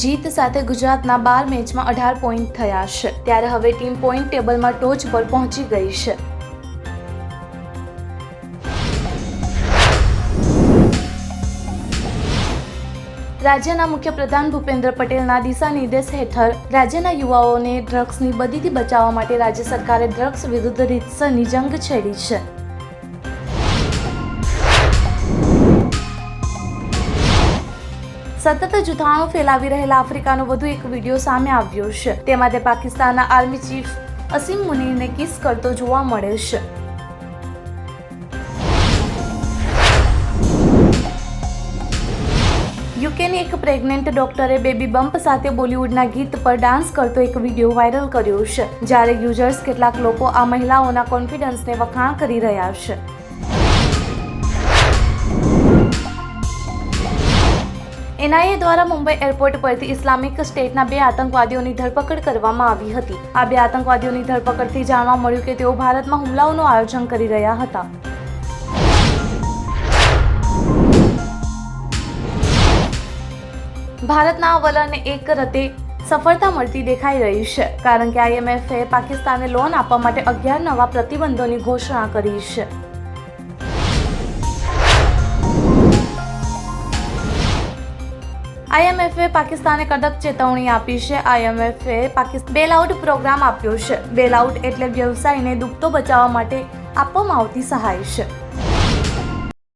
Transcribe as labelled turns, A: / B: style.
A: જીત સાથે ગુજરાતના બાર મેચમાં અઢાર પોઈન્ટ થયા છે. ત્યારે હવે ટીમ પોઈન્ટ ટેબલમાં ટોચ પર પહોંચી ગઈ છે. રાજ્યના મુખ્યપ્રધાન ભૂપેન્દ્ર પટેલના દિશા નિર્દેશ હેઠળ રાજ્યના યુવાઓને ડ્રગ્સની બદીથી બચાવવા માટે રાજ્ય સરકારે ડ્રગ્સ વિરુદ્ધ રીતસરની જંગ છેડી છે. સતત જૂથાણું ફેલાવી રહેલા આફ્રિકાનો વધુ એક વીડિયો સામે આવ્યો છે. તેમાં તે પાકિસ્તાનના આર્મી ચીફ અસીમ મુનીરને કિસ કરતો જોવા મળે છે. યુકેની એક પ્રેગ્નેન્ટ ડોક્ટરે બેબી બમ્પ સાથે બોલિવૂડના ગીત પર ડાન્સ કરતો એક વીડિયો વાયરલ કર્યો છે, જ્યારે યુઝર્સ કેટલાક લોકો આ મહિલાઓના કોન્ફિડન્સને વખાણ કરી રહ્યા છે. એનઆઈએ દ્વારા મુંબઈ એરપોર્ટ પરથી ઇસ્લામિક સ્ટેટના બે આતંકવાદીઓની ધરપકડ કરવામાં આવી હતી. આ બે આતંકવાદીઓની ધરપકડથી જાણવા મળ્યું કે તેઓ ભારતમાં હુમલાઓનું આયોજન કરી રહ્યા હતા. ભારતના વલણને એક રતે સફળતા મળતી દેખાઈ રહી છે, કારણ કે આઈએમએફે પાકિસ્તાનને લોન આપવા માટે અગિયાર નવા પ્રતિબંધોની ઘોષણા કરી છે. આઈએમએફે પાકિસ્તાને કડક ચેતવણી આપી છે. આઈએમએફે પાકિસ્તાન બેલઆઉટ પ્રોગ્રામ આપ્યો છે. બેલઆઉટ એટલે વ્યવસાયને ડૂબતો બચાવવા માટે આપવામાં આવતી સહાય છે.